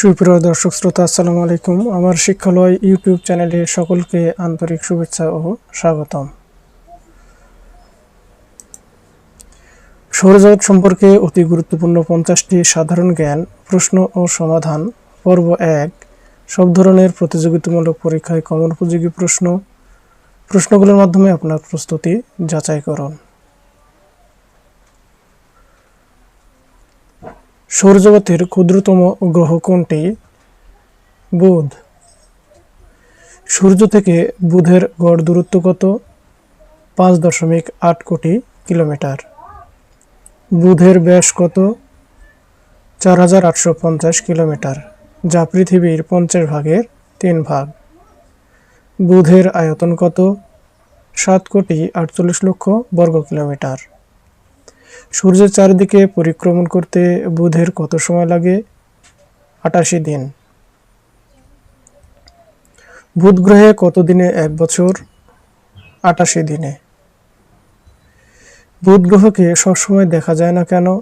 সুপ্রিয় দর্শক শ্রোতা, আসসালামু আলাইকুম। আমার শিক্ষালয় ইউটিউব চ্যানেলে সকলকে আন্তরিক শুভেচ্ছা ও স্বাগতম। সৌরজগৎ সম্পর্কে অতি গুরুত্বপূর্ণ পঞ্চাশটি সাধারণ জ্ঞান, প্রশ্ন ও সমাধান। পর্ব এক, সব ধরনের প্রতিযোগিতামূলক পরীক্ষায় কমন উপযোগী প্রশ্ন। প্রশ্নগুলোর মাধ্যমে আপনার প্রস্তুতি যাচাই করুন সৌরজগতের ক্ষুদ্রতম গ্রহ কোনটি? বুধ। সূর্য থেকে বুধের গড় দূরত্ব কত? পাঁচ দশমিক আট কোটি কিলোমিটার। বুধের ব্যাস কত? চার হাজার আটশো পঞ্চাশ কিলোমিটার, যা পৃথিবীর পঞ্চাশ ভাগের তিন ভাগ। বুধের আয়তন কত? সাত কোটি আটচল্লিশ লক্ষ বর্গ কিলোমিটার। সূর্যের চারিদিকে পরিক্রমণ করতে বুধের কত সময় লাগে? আটাশি দিন। বুধ গ্রহে কত এক বছর। আটাশি দিনে। বুধ গ্রহকে সবসময় দেখা যায় না কেন?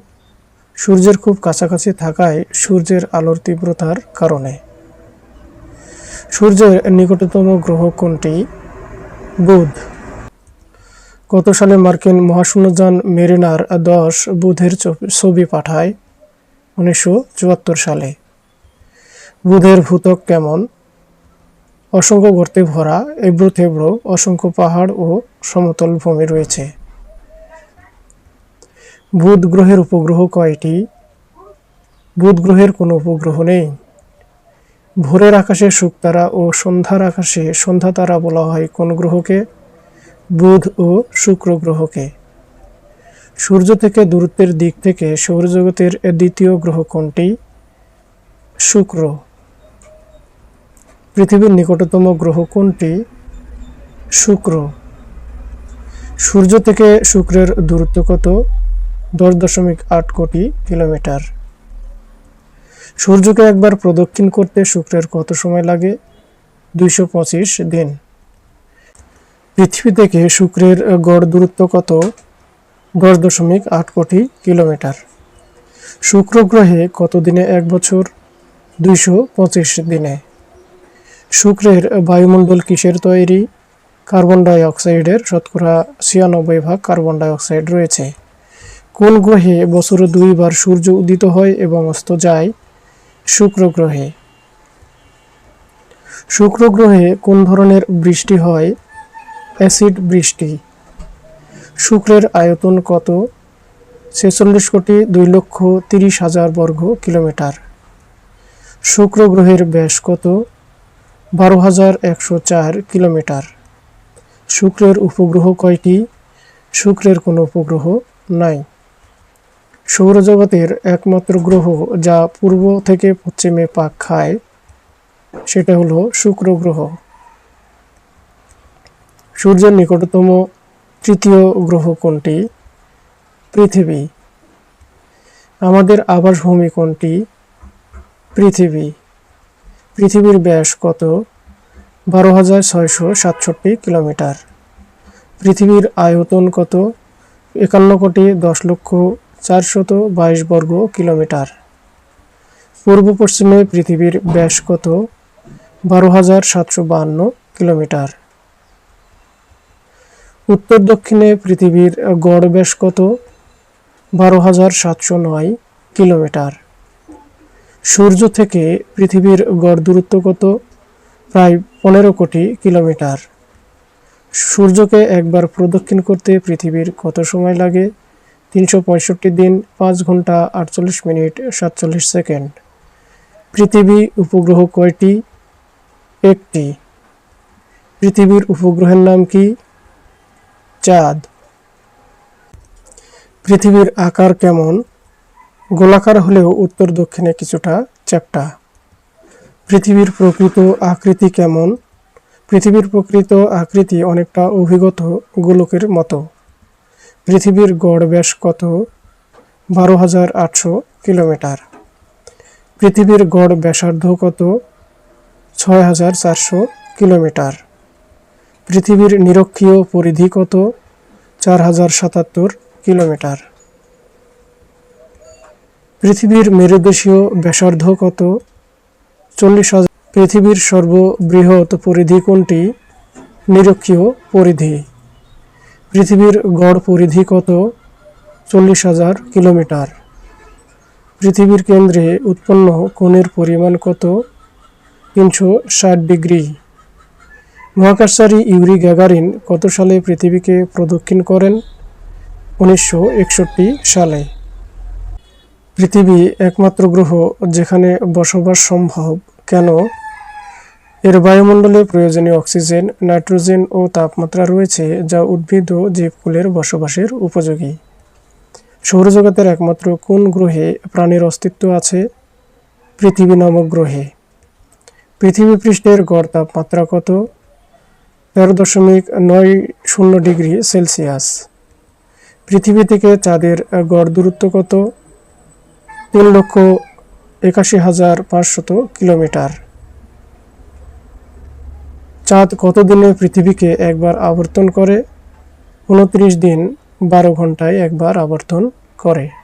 সূর্যের খুব কাছাকাছি থাকায় সূর্যের আলোর তীব্রতার কারণে। সূর্যের নিকটতম গ্রহ কোনটি? বুধ। গত সালে মার্কিন মহাশূন্যযান মেরিনার দশ বুধের ছবি পাঠায় উনিশশো চুয়াত্তর সালে। বুধের ভূতক কেমন? অসংখ্য গর্তে ভরা এবড়ো থেব্রো অসংখ্য পাহাড় ও সমতল ভূমি রয়েছে। বুধ গ্রহের উপগ্রহ কয়টি? বুধ গ্রহের কোনো উপগ্রহ নেই। ভোরের আকাশে শুকতারা ও সন্ধ্যার আকাশে সন্ধ্যা তারা বলা হয় কোন গ্রহকে? বুধ ও শুক্র গ্রহকে। সূর্য থেকে দূরত্বের দিক থেকে সৌরজগতের দ্বিতীয় গ্রহ কোনটি? শুক্র। পৃথিবীর নিকটতম গ্রহ কোনটি? শুক্র। সূর্য থেকে শুক্রের দূরত্ব কত? দশ দশমিক আট কোটি কিলোমিটার। সূর্যকে একবার প্রদক্ষিণ করতে শুক্রের কত সময় লাগে? দুইশো পঁচিশ দিন। পৃথিবী থেকে শুক্রের গড় দূরত্ব কত? দশ দশমিক আট কোটি কিলোমিটার। শুক্র গ্রহে কত দিনে এক বছর? দুইশো পঁচিশ দিনে। শুক্রের বায়ুমণ্ডল কিসের তৈরি? কার্বন ডাই অক্সাইডের শতকরা ছিয়ানব্বই ভাগ কার্বন ডাই অক্সাইড রয়েছে। কোন গ্রহে বছরে দুইবার সূর্য উদিত হয় এবং অস্ত যায়? শুক্র গ্রহে। শুক্র গ্রহে কোন ধরনের বৃষ্টি হয়? অ্যাসিড বৃষ্টি। শুক্রের আয়তন কত? ছেচল্লিশ কোটি দুই লক্ষ তিরিশ হাজার বর্গ কিলোমিটার। শুক্র গ্রহের ব্যাস কত? বারো হাজার একশো চার কিলোমিটার। শুক্রের উপগ্রহ কয়টি? শুক্রের কোনো উপগ্রহ নাই। সৌরজগতের একমাত্র গ্রহ যা পূর্ব থেকে পশ্চিমে পাক খায়, সেটা হলো শুক্র গ্রহ। সূর্যের নিকটতম তৃতীয় গ্রহ কোনটি? পৃথিবী। আমাদের আবাসভূমি কোনটি? পৃথিবী। পৃথিবীর ব্যাস কত? বারো হাজার ছয়শো সাতষট্টি কিলোমিটার। পৃথিবীর আয়তন কত? একান্ন কোটি দশ লক্ষ চারশত বাইশ বর্গ কিলোমিটার। পূর্ব পশ্চিমে পৃথিবীর ব্যাস কত? বারো হাজার সাতশো বাহান্ন কিলোমিটার। উত্তর দক্ষিণে পৃথিবীর গড় ব্যাস কত? বারো হাজার সাতশো নয় কিলোমিটার। সূর্য থেকে পৃথিবীর গড় দূরত্ব কত? প্রায় পনেরো কোটি কিলোমিটার। সূর্যকে একবার প্রদক্ষিণ করতে পৃথিবীর কত সময় লাগে? তিনশো পঁয়ষট্টি দিন, পাঁচ ঘণ্টা, আটচল্লিশ মিনিট, সাতচল্লিশ সেকেন্ড। পৃথিবী উপগ্রহ কয়টি? একটি। পৃথিবীর উপগ্রহের নাম কি? চাঁদ। পৃথিবীর আকার কেমন? গোলাকার হলেও উত্তর দক্ষিণে কিছুটা চ্যাপ্টা। পৃথিবীর প্রকৃত আকৃতি কেমন? পৃথিবীর প্রকৃত আকৃতি অনেকটা অভিগত গোলকের মতো। পৃথিবীর গড় ব্যাস কত? বারো হাজার আটশো কিলোমিটার। পৃথিবীর গড় ব্যাসার্ধ কত? ছয় হাজার চারশো কিলোমিটার। পৃথিবীর নিরক্ষীয় পরিধি কত? চার হাজার সাতাত্তর কিলোমিটার। পৃথিবীর মেরুদেশীয় ব্যাসার্ধ কত? চল্লিশ হাজার। পৃথিবীর সর্ববৃহৎ পরিধি কোনটি? নিরক্ষীয় পরিধি। পৃথিবীর গড় পরিধি কত? চল্লিশ হাজার কিলোমিটার। পৃথিবীর কেন্দ্রে উৎপন্ন কোণের পরিমাণ কত? তিনশো ষাট ডিগ্রি। মহাকাশচারী ইউরি গ্যাগারিন কত সালে পৃথিবীকে প্রদক্ষিণ করেন? উনিশশো একষট্টি সালে। পৃথিবী একমাত্র গ্রহ যেখানে বসবাস সম্ভব। কেন? এর বায়ুমণ্ডলে প্রয়োজনীয় অক্সিজেন, নাইট্রোজেন ও তাপমাত্রা রয়েছে যা উদ্ভিদ ও জীবকুলের বসবাসের উপযোগী। সৌরজগতের একমাত্র কোন গ্রহে প্রাণীর অস্তিত্ব আছে? পৃথিবী নামক গ্রহে। পৃথিবী পৃষ্ঠের গড় তাপমাত্রা কত? তেরো দশমিক নয় শূন্য ডিগ্রি সেলসিয়াস। পৃথিবী থেকে চাঁদের গড় দূরত্ব কত? তিন লক্ষ একাশি হাজার পাঁচশত কিলোমিটার। চাঁদ কত দিনে পৃথিবীকে একবার আবর্তন করে? উনত্রিশ দিন, বারো ঘন্টায় একবার আবর্তন করে।